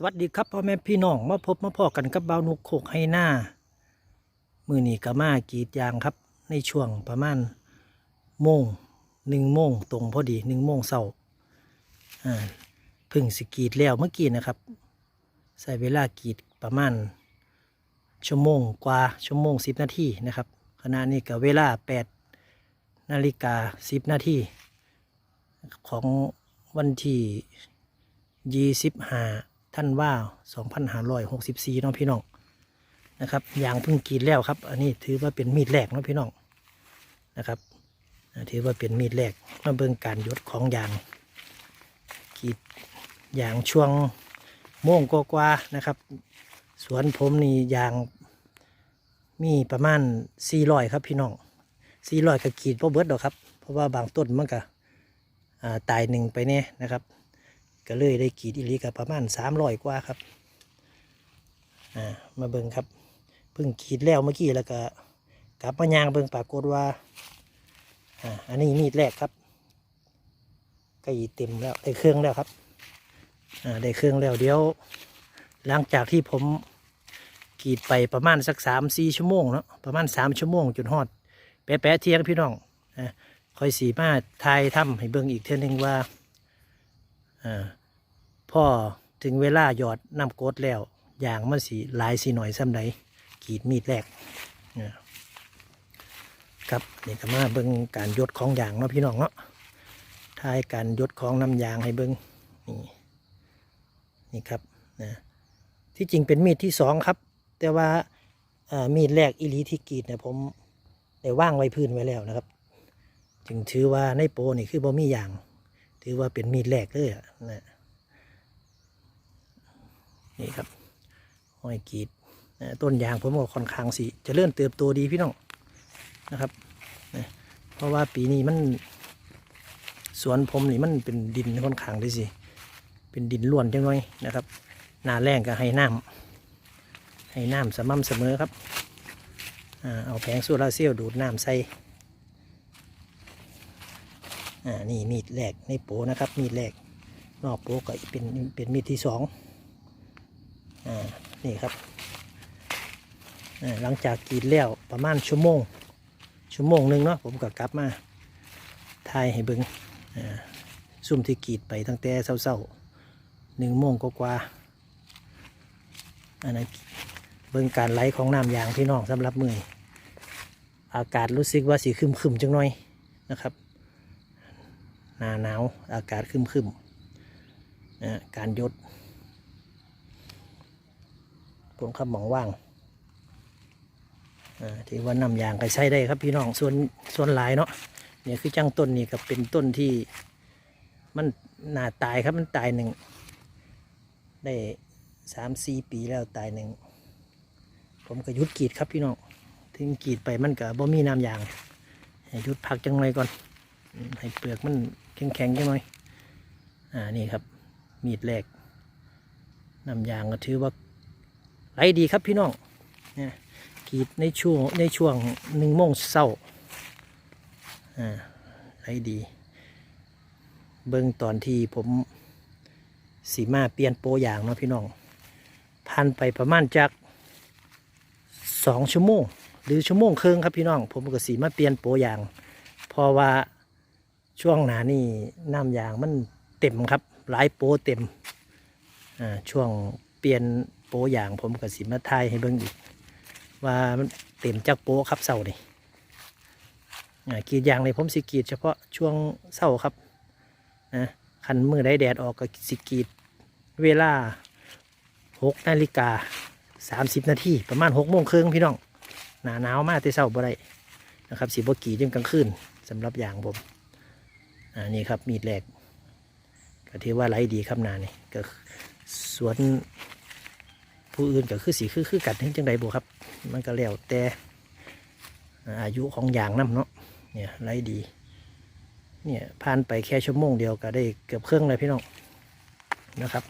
สวัสดีครับพ่อแม่พี่น้องมาพบมาพอกันกับเบาวนุกโขกให้หน้า มือนีกะมากรีดยางครับ ในช่วงประมาณโมงหนึ่งโมงตรงพอดีหนึ่งโมงเศร้าอ่าเพึ่งสกรีดแล้วเมื่อกี้นะครับ ใส่เวลากรีดประมาณ ชั่วโมงกว่าชั่วโมงสิบนาทีนะครับขณะนี้ก็เวลาแปดนาฬิกาสิบนาทีของวันที่ยี่สิบห้า ท่านว่าสองพันห้าร้อยหกสิบสี่น้องพี่น้องนะครับยางเพิ่งกรีดแล้วครับ อันนี้ถือว่าเป็นมีดแรกน้องพี่น้องนะครับถือว่าเป็นมีดแรกมาเบิ่งการยดของยางกรีดยางช่วงโม่งกว่าๆนะครับ สวนผมนี่ยางมีประมาณสี่ร้อยครับพี่น้องสี่ร้อยก็กรีดพอเบิดดอกครับ เพราะว่าบางต้นมันก็อ่าตายหนึ่งไปเนี่ยนะครับ ก็เลยได้กรีดอีหลีกับประมาณสามร้อยกว่าครับอ่ามาเบิ่งครับเพิ่งกรีดแล้วเมื่อกี้แล้วก็กลับมายางเบิ่งปรากฏว่าอ่าอันนี้มีดแรกครับใก็เต็มแล้วได้เครื่องแล้วครับอ่าได้เครื่องแล้วเดี๋ยว หลังจากที่ผมกรีดไปประมาณสักสามสี่ชั่วโมงเนาะประมาณสามชั่วโมงจนฮอด แปะๆเที่ยงพี่น้องนะคอยสีมาทายถ้ำให้เบิ่งอีกเท่านึงว่าอ่า พ่อถึงเวลาหยอดน้ำกดแล้วอย่างมันสีหลายสีหน่อยซ้ำใดกรีดมีดแรกนะครับนี่ก็มาเบิ่งการยดของยางเนาะพี่น้องเนาะทายการยดของน้ำยางให้เบิ่งนี่นี่ครับนะที่จริงเป็นมีดที่สองครับ แต่ว่ามีดแรกอีลีที่กรีดเนี่ยผมได้ว่างไว้พื้นไว้แล้วนะครับ จึงถือว่าในโปรนี่คือบ่มีอย่าง ถือว่าเป็นมีดแรกเลยอะนะ นี่ครับห้อยกรีดต้นยางผมก็ค่อนข้างสิจะเริ่มเติบโตดีพี่น้องนะครับเพราะว่าปีนี้มันสวนผมนี่มันเป็นดินค่อนข้างได้สิเป็นดินล้วนจังหน่อยนะครับหนาแรงก็ให้น้ำให้น้ำสม่ำเสมอครับอเอาแผงโซลาร์เซลล์ดูดน้ำใส่นี่มีดแรกในโปนะครับมีดแรกนอกโปก็เป็นเป็นมีดที่สอง นี่ครับหลังจากกรีดแล้วประมาณชั่วโมง ชั่วโมงหนึ่งเนาะผมก็กลับมาทายให้เบิงซุ่มที่กรีดไปตั้งแต่เศร้าๆหนึ่งโมงก็กว่าอันนั้นเบิ่งการไหลของน้ำยางพี่น้องสำหรับมืออากาศรู้สึกว่าสีครึมๆจังหน่อยนะครับหนาหนาวอากาศคึมๆนะการยด ผมขับหมองว่างอ่าที่ว่าน้ำยางก็ใช้ได้ครับพี่น้องส่วนส่วนหลายเนาะเนี่ยคือจังต้นนี่ก็เป็นต้นที่ มันหนาตายครับมันตายหนึ่งได้สามสี่ปีแล้วตายหนึ่งผมก็ยุดกีดครับพี่น้องถึงกีดไปมันก็บ่มีน้ำยางให้ยุดพักจังหน่อยก่อน ให้เปลือกมันแข็งๆจังหน่อยอ่านี่ครับมีดแรกน้ำยางก็ถือว่า ไหลดีครับพี่น้องเนี่ยกีดในช่วงในช่วงหนึ่งโมงเศร้าอ่าไหลดี เบิ่งตอนที่ผมสีมาเปลี่ยนโปรอย่างเนาะพี่น้องผ่านไปประมาณจากสองชั่วโมง หรือชั่วโมงครึ่งครับพี่น้อง ผมก็สีมาเปลี่ยนโปรอย่างเพราะว่าช่วงหนานี่น้ำยางมันเต็มครับ หลายโปรเต็ม อ่า ช่วง เปลี่ยนโปรอย่างผมก็สีมาทายให้เบิ่งอีก ว่ามันเต็มจากโปรครับเสาร์นี่กรีดยางเลยผมสิกรีดเฉพาะช่วงเสาร์ครับนะคันมือได้แดดออกก็สิกรีดเวลาหกนาฬิกาสามสิบนาทีประมาณหกโมงครึ่งพี่น้องหนาหนาวมากที่เช้าบ่ได้นะครับสีบกีดจนกลางคืนสำหรับยางผมอ่านี่ครับมีดแรกก็ถือว่าไรดีครับนานี่ก็สวน ผู้อื่นก็คือสีคือคือกัดทั้งจังใดบุครับ มันก็แล้วแต่อายุของอย่างน้ำเนาะเนี่ยไรดีเนี่ยผ่านไปแค่ชั่วโมงเดียวก็ได้เกือบเครื่องเลยพี่น้องนะครับ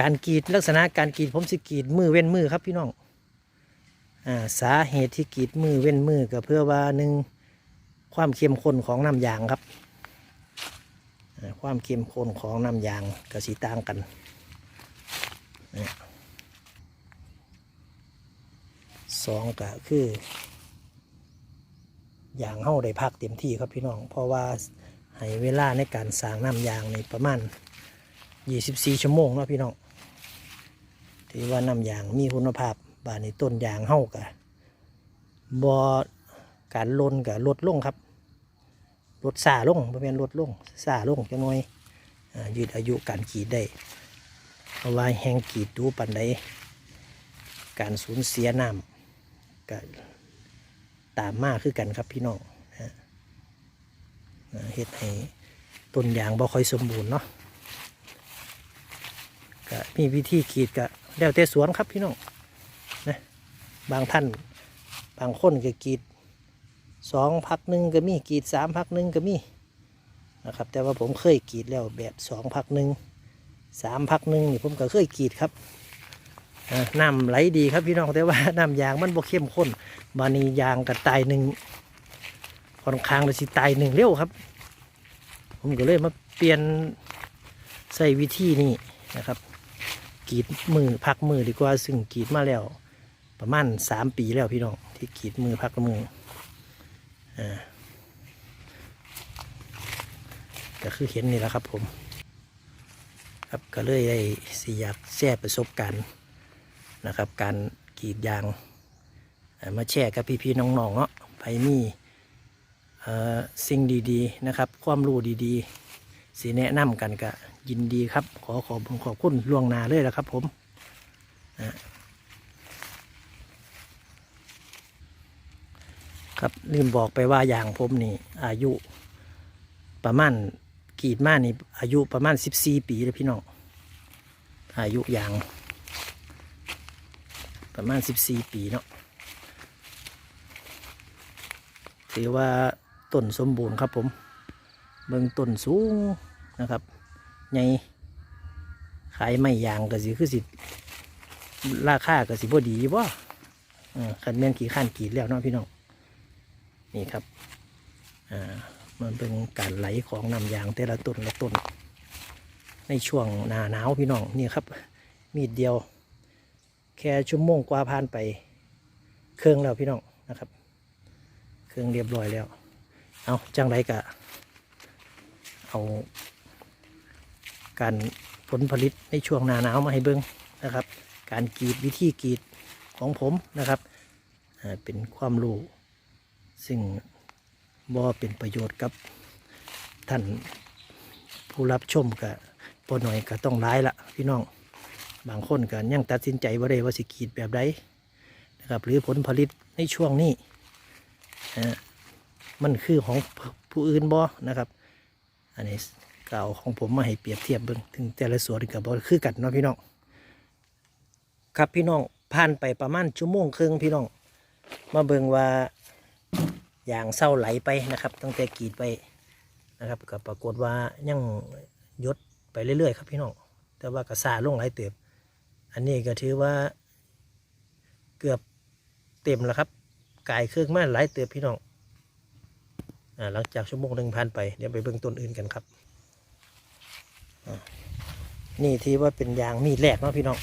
การกรีดลักษณะการกรีดผมสิกรีดมือเว้นมือครับพี่น้องอ่าสาเหตุที่กรีดมือเว้นมือก็เพื่อว่าหนึ่งความเข้มข้นของน้ำยางครับ ความเข้มข้นของน้ำยางก็สีต่างกันสองก็คือยางเฮาได้พักเต็มที่ครับพี่น้อง เพราะว่าให้เวลาในการสร้างน้ำยางในประมาณ 24 ชั่วโมงนะพี่น้องถือว่าน้ำยางมีคุณภาพบานในต้นยางเฮากะบอการลนกับลดลงครับ ลดซาลงบ่แม่นลดลงซาลงจังหน่อยอยืดอายุการกรีดได้เพราะว่าแห้งกรีดดูปันใดการสูญเสียน้ำก็ตามมาคือกันครับพี่น้องนะเฮ็ดให้ต้นยางบ่ค่อยสมบูรณ์เนาะก็มีวิธีกรีดก็แล้วแต่สวนครับพี่น้องนะบางท่านบางคนก็กรีด สองพักหนึ่งก็มีกรีดสามพักหนึ่งก็มีนะครับ แต่ว่าผมเคยกรีดแล้วแบบสองพักหนึ่งสามพักหนึ่งนี่ผมก็เคยกรีดครับน้ำไหลดีครับพี่น้องแต่ว่าน้ำยางมันบ่เข้มข้นบานียางกับตายหนึ่งค่อนข้างเลยสิตายหนึ่งเร็วครับ ผมก็เลยมาเปลี่ยนใส่วิธีนี้นะครับกรีดมือพักมือดีกว่าซึ่งกรีดมาแล้ว ประมาณสามปีแล้วพี่น้องที่กรีดมือพักมือ ก็คือเห็นนี่แหละครับผม ครับก็เลยได้สิอยากแชร์ประสบการณ์นะครับ การกรีดยาง มาแชร์กับพี่ๆน้องๆเนาะไปมีสิ่งดีๆนะครับ ความรู้ดีๆสิแนะนำกันก็ยินดีครับ ขอขอบคุณขอบคุณล่วงหน้าเลยละครับผมอ่า ครับลืมบอกไปว่าอย่างผมนี่ อายุประมาณกีดมานี่ อายุประมาณสิบสี่ปีเลยพี่น้องอายุยาง ประมาณสิบสี่ปีเนาะถือว่าต้นสมบูรณ์ครับผมเบิ่งต้นสูงนะครับใหญ่ขายไม่ยางก็สิคือสิราคาก็สิบ่ดีบ่เออคันแม่นกี่ขั้นกีดแล้วเนาะพี่น้อง นี่ครับอ่ามันเป็นการไหลของน้ำยางแต่ละต้นละต้น ในช่วงหน้าหนาวพี่น้องนี่ครับ มีดเดียว แค่ชั่วโมงกว่าผ่านไป เครื่องแล้วพี่น้องนะครับ เครื่องเรียบร้อยแล้ว เอาจังไรกะเอาการผลผลิตในช่วงหน้าหนาวมาให้เบิ้งนะครับ การกรีดวิธีกรีดของผมนะครับอ่าเป็นความรู้ ซึ่งบ่เป็นประโยชน์กับท่านผู้รับชมกับปหน่อยก็ต้องร้ายละพี่น้องบางคนก็ยังตัดสินใจว่าได้ว่าสิกีดแบบใดนะครับหรือผลผลิตในช่วงนี้อ่ามันคือของผู้อื่นบ่นะครับ อันนี้กล่าวของผมมาให้เปรียบเทียบเบิ่งถึงแต่ละสวนกับบ่คือกันเนาะพี่น้องครับพี่น้องผ่านไปประมาณชั่วโมงครึ่งพี่น้อง มาเบิ่งว่า อย่างเศร้าไหลไปนะครับ ตั้งแต่กรีดไปนะครับก็ปรากฏว่ายังยศไปเรื่อยๆ ครับพี่น้องแต่ว่ากระซาลงหลายเติบ อันนี้ก็ถือว่าเกือบเต็มแล้วครับกายเครื่องมาหลายเติบพี่น้องอหลังจากชั่วโมงหนึ่งผ่านไปเดี๋ยวไปเบิ่งต้นอื่นกันครับ นี่ที่ว่าเป็นยางมีดแรกเนาะพี่น้อง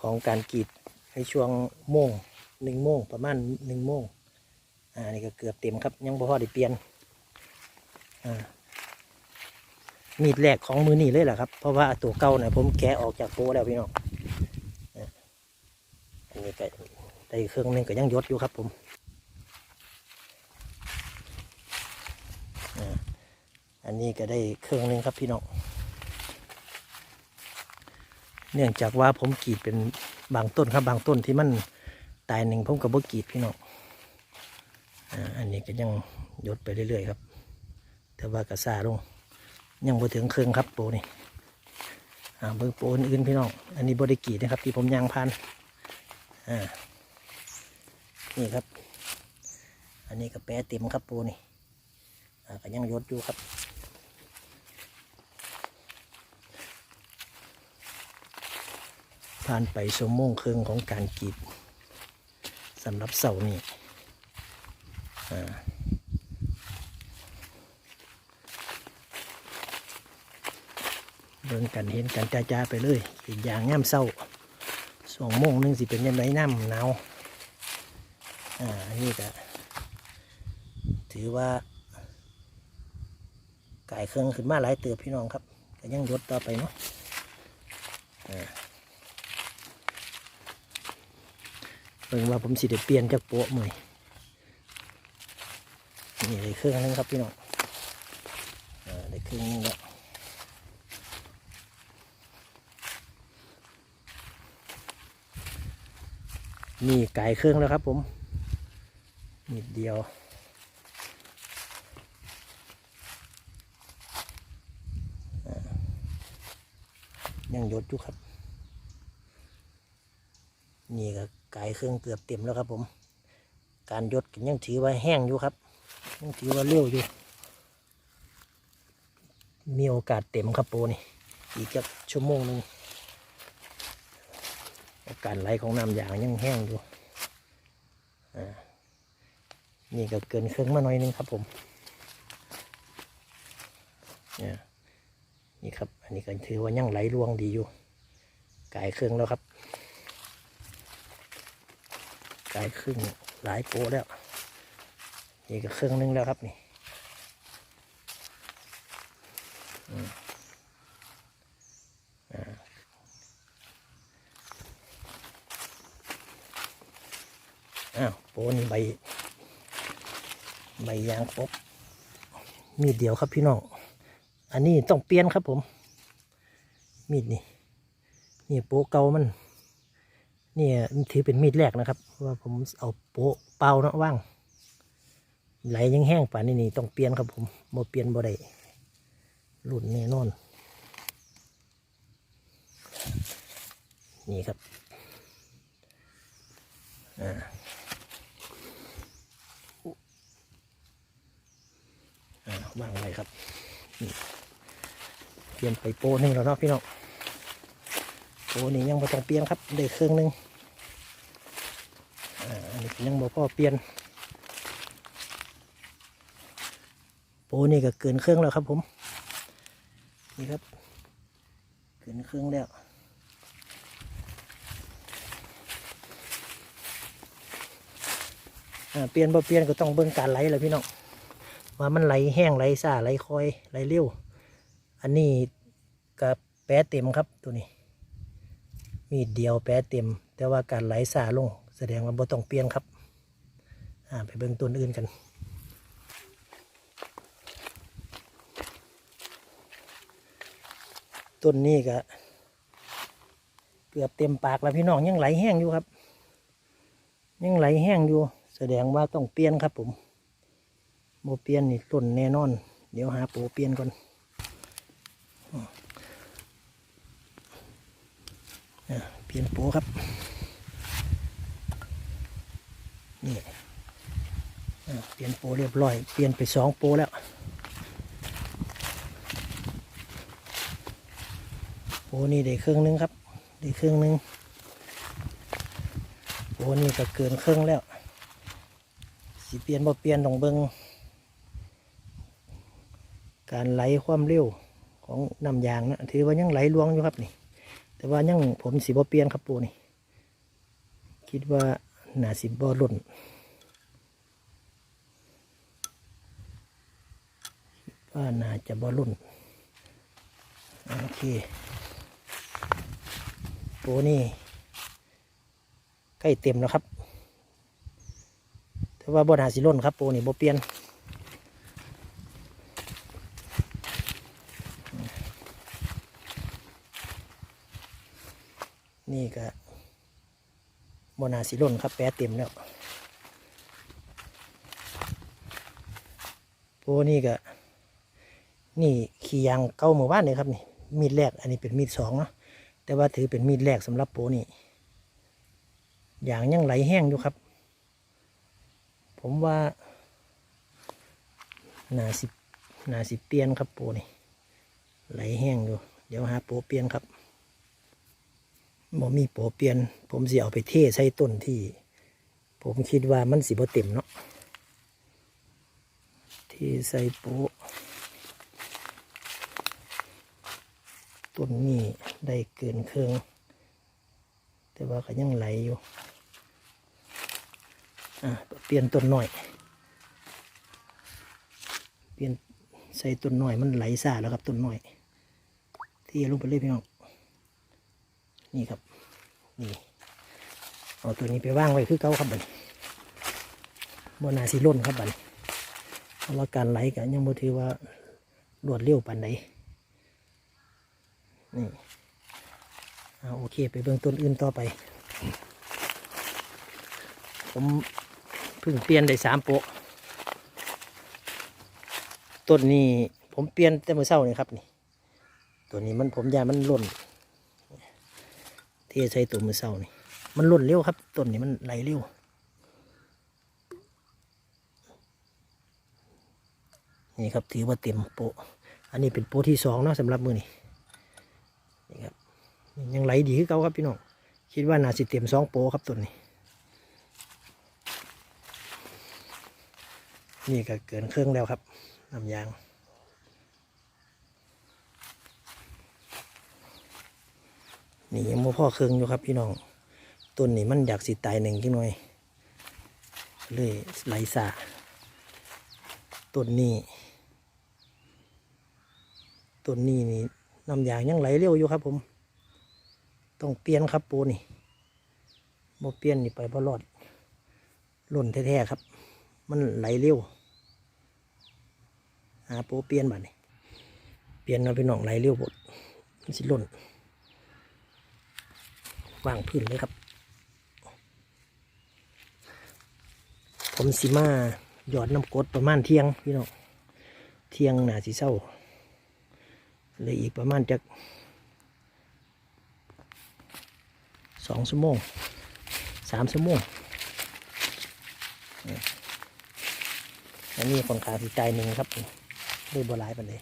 ของการกรีดในช่วงโมง หนึ่งโมงประมาณหนึ่งโมงอ่านี่ก็เกือบเต็มครับ ยังบ่พอได้เปลี่ยนอ่ามีดแรกของมือนี่เลยแหละครับ เพราะว่าตัวเก่าเนี่ยผมแกะออกจากโปแล้วพี่น้องอ่าอันนี้ก็ได้เครื่องหนึงก็ยังยศอยู่ครับผมอ่าอันนี้ก็ได้เครื่องหนึงครับพี่น้องเนื่องจากว่าผมกรีดเป็นบางต้นครับบางต้นที่มัน ตายหนึ่งผมกับบกีดพี่น้องอ่าอันนี้ก็ยังยดไปเรื่อยๆครับ แต่ว่ากระซาลง ยังบ่ถึงเครื่องครับโปนี่อ่าเบิ่งโปอื่นพี่น้อง อันนี้บริกีดนะครับ ที่ผมยางพันอ่านี่ครับ อันนี้ก็แปะเต็มครับโปนี่อ่าก็ยังยดอยู่ครับผ่านไปสมมงครึ่งของการกีด สำหรับเสานี่เบิ่งกันเห็นกันจ้าจ้าๆไปเลยกรีดยางย่ำเศร้าสองโมงหนึงสิเป็นยังไงน้ำหนาวอ่าอันนี้ก็ถือว่าไกายเครื่องขึ้นมาหลายเติบพี่น้องครับก็ยังยดต่อไปเนาะอ่าเบิ่งว่าผมสิได้เปลี่ยนจากโป๊ะมือนี่เลยเครื่องนึงครับพี่น้องอ่าได้เครื่องนึงแล้วนี่ไกายเครื่องแล้วครับผมนิดเดียวยังยดอยู่ครับ นี่ก็ ไก่เครื่องเกือบเต็มแล้วครับผม การยดก็ยังถือว่าแห้งอยู่ครับ ยังถือว่าเร็วอยู่ มีโอกาสเต็มครับโปนี่ อีกแค่ชั่วโมงหนึ่งโอกาสไหลของน้ำยางยังแห้งอยู่ อ่า นี่ก็เกินเครื่องมาหน่อยนึงครับผมนี่ครับ อันนี้ก็ถือว่ายังไหลรวงดีอยู่ กายเครื่องแล้วครับ กายครึ่งหลายโปะแล้ว นี่ก็เครื่องนึงแล้วครับนี่อ้าวโปนี่ใบ ใบยางครบมีดเดียวครับพี่น้อง อันนี้ต้องเปลี่ยนครับผม มีดนี่ นี่โปะเก่ามัน นี่ถือเป็นมีดแรกนะครับเพราะว่าผมเอาโปะเปล่าเนาะว่างไหลยังแห้งป่านนี้นี่ต้องเปลี่ยนครับผมบ่เปลี่ยนบ่ได้หลุดแน่นอน นี่ครับอ่าอ่างไว้ครับ เปลี่ยนไปโปรหนึ่งแล้วเนาะพี่น้อง โปรนี้ยังไม่ต้องเปลี่ยนครับได้เครื่องหนึ่งอันนี้ยังบ่พอเปลี่ยนโปรนี่ก็เกินเครื่องแล้วครับผมนี่ครับเกินเครื่องแล้วเปลี่ยนบ่เปลี่ยนก็ต้องเบิ่งการไหลแหละพี่น้องว่ามันไหลแห้งไหลซ่าไหลคอยไหลเร็วอันนี้กับแปะเต็มครับตัวนี้ มีดเดียวแปะเต็ม แต่ว่าการไหลสาลง แสดงว่าบ่ต้องเปลี่ยนครับอ่าไปเบิ่งตัวอื่นกันต้นนี้ก็เกือบเต็มปากแล้วพี่น้องยังไหลแห้งอยู่ครับ ยังไหลแห้งอยู่ แสดงว่าต้องเปลี่ยนครับผมโมเปลี่ยนนี่ต้นแน่นอน เดี๋ยวหาปูเปลี่ยนก่อน อะเป ลี่ยนโปครับ นี่เปลี่ยนโปเรียบร้อย เปลี่ยนไปสองโปแล้ว โปนี่ได้ครื่งหนึงครับ ได้ครื่งหนึง โปนี่ก็เกินครื่งแล้ว สิเปลี่ยนบ่เปลี่ยนตองเบิงการไหลความเร็วของน้ำยางนะถือว่ายังไหลลวงอยู่ครับนี่ แต่ว่ายังผมสีบเปลี่ยนครับปูนี่ คิดว่าหนาสิบบ่หล่นคิดว่าน่าจะบ่หล่นโอเคปูนี่ใกล้เต็มแล้วครับ แต่ว่าบ่นาสิล่นครับปูนี่บ่เปลี่ยน นี่ก็โมนาสิล่นครับ แปะเต็มแล้วโปนี่ก็ นี่ขี่ยางเก้าหมู่บ้านเลยครับนี่ มีดแรก อันนี้เป็นมีดสองเนาะ แต่ว่าถือเป็นมีดแรกสำหรับโปนี่ยางยังไหลแห้งอยู่ครับ ผมว่านาสินาสิเปียนครับโปนี่ไหลแห้งอยู่ เดี๋ยวหาโปเปียนครับ บ่มีโปเปลี่ยน ผมสิเอาไปเทใส่ต้นที่ ผมคิดว่ามันสิบ่เต็มเนาะเทใส่โปต้นนี้ได้เกินเครื่อง แต่ว่าก็ยังไหลอยู่ อะเปลี่ยนต้นหน่อย เปลี่ยนใส่ต้นหน่อยมันไหลซ่าแล้วครับต้นหน่อย ที่ลงไปเลยพี่น้อง นี่ครับ นี่เอาตัวนี้ไปว่างไว้คือเก่าครับบัดนบนาสิล่นครับบันเพราะว่าการไหลกันยังบ่ถือว่ารวดเร็วปานใดนี่เอาโอเค ไปเบื้องต้นอื่นต่อไป ผมเพิ่งเปลี่ยนได้สามโปะต้นนี้ผมเปลี่ยนแต่เมื่อเช้านี่ครับนี่ ตัวนี้มันผมยามันหล่น ที่ใช้ตัวมือเศร้านี่ มันหล่นเร็วครับต้นนี้มันไหลเร็วนี่ครับถือว่าเต็มโปะอันนี้เป็นโปะที่สองเนาะสำหรับมือนี่นี่ครับยังไหลดีขึ้นเก่าครับพี่น้องคิดว่าน่าสิเต็มสองโปะครับต้นนี้นี่ก็เกินเครื่องแล้วครับน้ำยาง นี่ยังบ่พ่อเครื่องอยู่ครับพี่น้องต้นนี้มันอยากสิตายหนึ่งจังหน่อยเลยไหลสาต้นนี้ต้นนี้นี่น้ำยางยังไหลเร็วอยู่ครับ ผม ต้องเปลี่ยนครับปูนี่บ่เปลี่ยนนี่ไปบ่รอดหล่นแท้ๆครับ มันไหลเร็วหาปูเปลี่ยนบัดนี้เปลี่ยนเอาพี่น้องไหลเร็วบดมันสิหล่น วางพื้นเลยครับ ผมสิมาหยอดน้ำกดประมาณเที่ยงพี่น้องเที่ยงหนาสีเศร้าเลยอีกประมาณจากสองชั่วโมงสามชั่วโมงอันนี้คนขาสีใจหนึ่งครับด้วยบัวลายไปเลย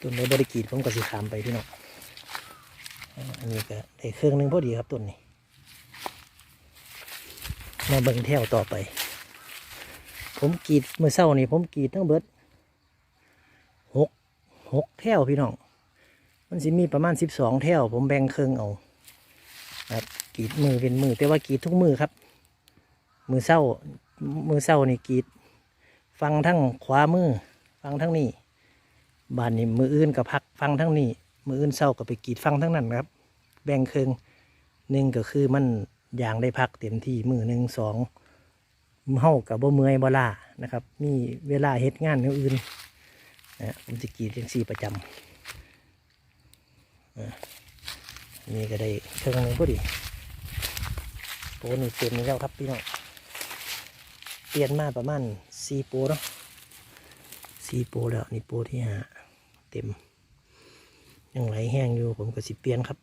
ต้นในบริกีดผมก็สีขามไปพี่น้อง อันนี้ก็ได้เครื่องหนึงพอดีครับต้นนี้ มาเบิ่งแถวต่อไป ผมกรีดเมื่อเช้านี่ผมกรีดทั้งเบิดหกหกแถวพี่น้อง มันสิมีประมาณสิบสองแถวผมแบ่งเครื่องเอาครับกรีดมือเป็นมือแต่ว่ากรีดทุกมือครับ มือเศร้ามือเศร้านี่กรีด ฟังทั้งขวามือ ฟังทั้งนี้บานนี้มืออื่นกับพักฟังทั้งนี้ มืออื่นเศร้าก็ไปกีดฟังทั้งนั้นครับ แบ่งเครื่องหนึ่งก็คือมันยางได้พักเต็มที่มือหนึ่งสองเฮากับบ่เมื่อยบ่ล่านะครับ มีเวลาเฮ็ดงานอย่างอื่นนะผมจะกีดจังสี่ประจำอะนี่ก็ได้เครื่องหนึงพอดีโปรนี่เต็มแล้วครับพี่น้องเปลี่ยนมาประมาณสี่โปรเนาะสี่โปรแล้วนี่โปรที่ห้าเต็ม ยังไหลแห้งอยู่ผมก็สิเปลี่ยนครับ